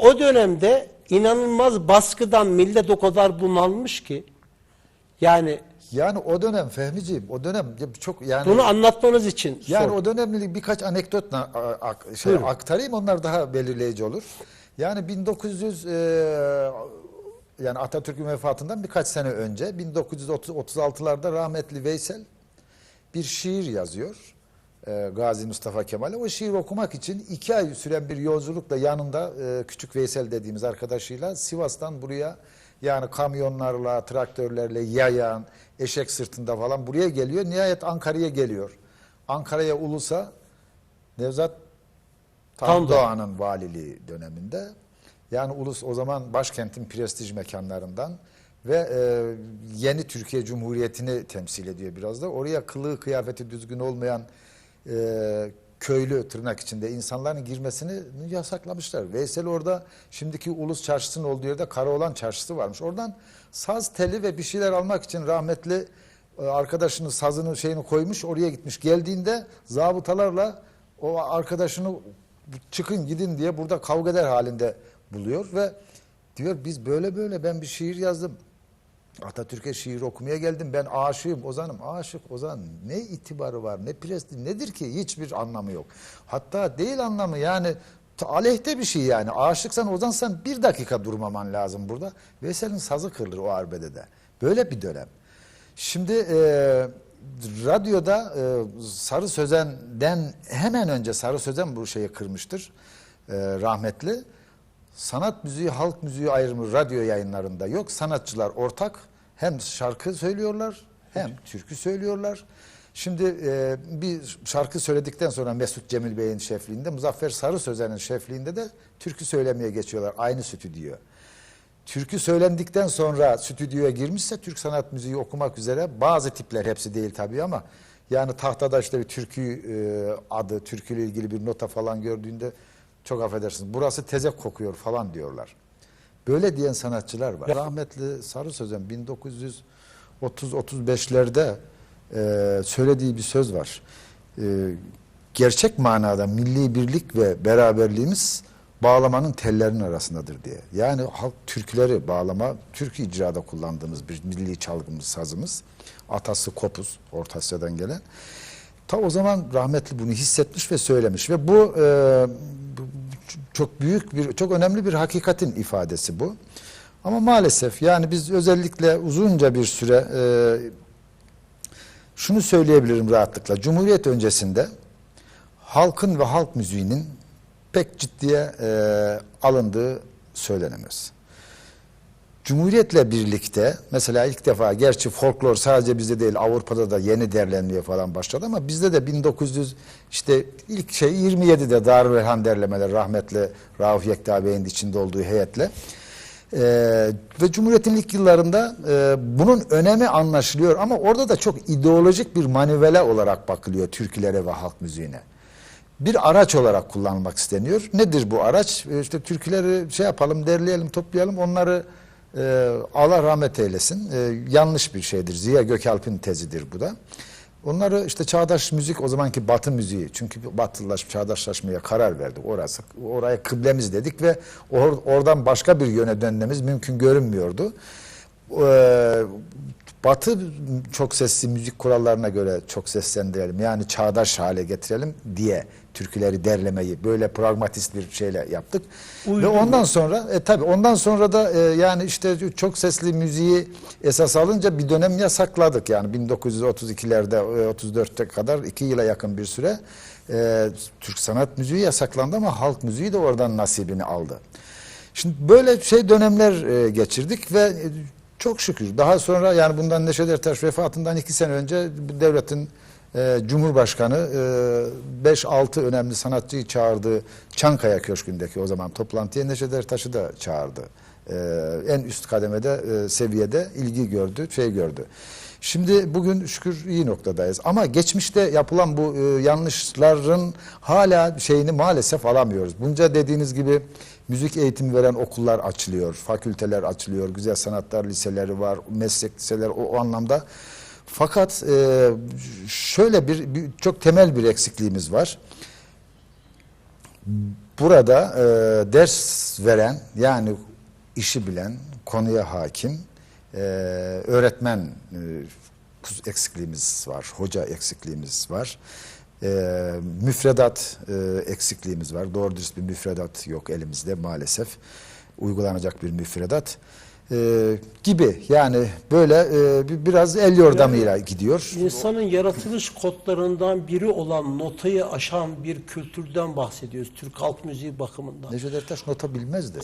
O dönemde inanılmaz baskıdan millet o kadar bunalmış ki yani Yani o dönem Fehmiciğim, o dönem çok yani bunu anlatmanız için yani sor. o dönemli birkaç anekdotla a- ak- şey, Buyurun. aktarayım onlar daha belirleyici olur. Yani 1900 e, yani Atatürk'ün vefatından birkaç sene önce 1936'larda rahmetli Veysel bir şiir yazıyor. E, Gazi Mustafa Kemal'e. O şiir okumak için iki ay süren bir yolculukla yanında e, Küçük Veysel dediğimiz arkadaşıyla Sivas'tan buraya yani kamyonlarla, traktörlerle, yayan, eşek sırtında falan buraya geliyor. Nihayet Ankara'ya geliyor. Ankara'ya Ulus'a Nevzat Tam Tam Doğan'ın valiliği döneminde. Yani Ulus o zaman başkentin prestij mekanlarından ve e, yeni Türkiye Cumhuriyeti'ni temsil ediyor biraz da. Oraya kılığı kıyafeti düzgün olmayan e, köylü tırnak içinde insanların girmesini yasaklamışlar. Veysel orada şimdiki Ulus Çarşısı'nın olduğu yerde Karaoğlan Çarşısı varmış. Oradan saz teli ve bir şeyler almak için rahmetli e, arkadaşının sazını şeyini koymuş oraya gitmiş. Geldiğinde zabıtalarla o arkadaşını çıkın gidin diye burada kavga eder halinde buluyor ve diyor biz böyle böyle ben bir şiir yazdım. Atatürk'e şiir okumaya geldim. Ben aşığım, ozanım. Aşık, ozan ne itibarı var, ne prestij nedir ki? Hiçbir anlamı yok. Hatta değil anlamı yani aleyhte bir şey yani. Aşıksan, ozansan bir dakika durmaman lazım burada. Veysel'in sazı kırılır o arbedede. Böyle bir dönem. Şimdi e, radyoda e, Sarı Sözen'den hemen önce Sarı Sözen bu şeyi kırmıştır e, rahmetli. Sanat müziği, halk müziği ayrımı radyo yayınlarında yok. Sanatçılar ortak hem şarkı söylüyorlar hem türkü söylüyorlar. Şimdi e, bir şarkı söyledikten sonra Mesut Cemil Bey'in şefliğinde, Muzaffer Sarı Sözen'in şefliğinde de türkü söylemeye geçiyorlar aynı stüdyo. Türkü söylendikten sonra stüdyoya girmişse Türk sanat müziği okumak üzere bazı tipler hepsi değil tabii ama yani tahtada işte bir türkü e, adı, türküyle ilgili bir nota falan gördüğünde çok affedersiniz burası tezek kokuyor falan diyorlar. Böyle diyen sanatçılar var. Rahmetli Sarı Sözen 1930-35'lerde e, söylediği bir söz var. E, gerçek manada milli birlik ve beraberliğimiz bağlamanın tellerinin arasındadır diye. Yani halk türküleri bağlama, türkü icrada kullandığımız bir milli çalgımız, sazımız. Atası Kopuz, Orta Asya'dan gelen. Ta o zaman rahmetli bunu hissetmiş ve söylemiş ve bu, e, bu çok büyük bir, çok önemli bir hakikatin ifadesi bu. Ama maalesef yani biz özellikle uzunca bir süre e, şunu söyleyebilirim rahatlıkla. Cumhuriyet öncesinde halkın ve halk müziğinin pek ciddiye e, alındığı söylenemez. Cumhuriyetle birlikte mesela ilk defa gerçi folklor sadece bizde değil Avrupa'da da yeni derlenmeye falan başladı ama bizde de 1900 işte ilk şey 27'de Darülhan derlemeler rahmetli Rauf Yekta Bey'in içinde olduğu heyetle ee, ve Cumhuriyet'in ilk yıllarında e, bunun önemi anlaşılıyor ama orada da çok ideolojik bir manivele olarak bakılıyor türkülere ve halk müziğine. Bir araç olarak kullanılmak isteniyor. Nedir bu araç? E, işte türküleri şey yapalım, derleyelim, toplayalım, onları e, Allah rahmet eylesin. E, yanlış bir şeydir. Ziya Gökalp'in tezidir bu da. Onları işte çağdaş müzik o zamanki batı müziği çünkü batılılaşıp çağdaşlaşmaya karar verdik orası. Oraya kıblemiz dedik ve or, oradan başka bir yöne dönmemiz mümkün görünmüyordu. Ee, batı çok sesli müzik kurallarına göre çok seslendirelim yani çağdaş hale getirelim diye türküleri derlemeyi böyle pragmatist bir şeyle yaptık. Ve ondan sonra e, tabii ondan sonra da e, yani işte çok sesli müziği esas alınca bir dönem yasakladık. Yani 1932'lerde e, 34'te kadar iki yıla yakın bir süre e, Türk sanat müziği yasaklandı ama halk müziği de oradan nasibini aldı. Şimdi böyle şey dönemler e, geçirdik ve e, çok şükür daha sonra yani bundan Neşet Ertaş vefatından iki sene önce bu devletin e, Cumhurbaşkanı 5-6 önemli sanatçıyı çağırdı Çankaya Köşkü'ndeki o zaman toplantıya Neşet Ertaş'ı da çağırdı. E, en üst kademede e, seviyede ilgi gördü, şey gördü. Şimdi bugün şükür iyi noktadayız. Ama geçmişte yapılan bu e, yanlışların hala şeyini maalesef alamıyoruz. Bunca dediğiniz gibi müzik eğitimi veren okullar açılıyor, fakülteler açılıyor, güzel sanatlar liseleri var, meslek liseleri o, o anlamda. Fakat e, şöyle bir, bir çok temel bir eksikliğimiz var. burada e, ders veren yani işi bilen, konuya hakim e, öğretmen e, eksikliğimiz var, hoca eksikliğimiz var. E, müfredat e, eksikliğimiz var. Doğru dürüst bir müfredat yok elimizde maalesef. Uygulanacak bir müfredat e, gibi. Yani böyle e, bir- biraz el yordamıyla gidiyor. İnsanın yaratılış kodlarından biri olan notayı aşan bir kültürden bahsediyoruz. Türk halk müziği bakımından. Necdet Ertaş nota bilmezdi.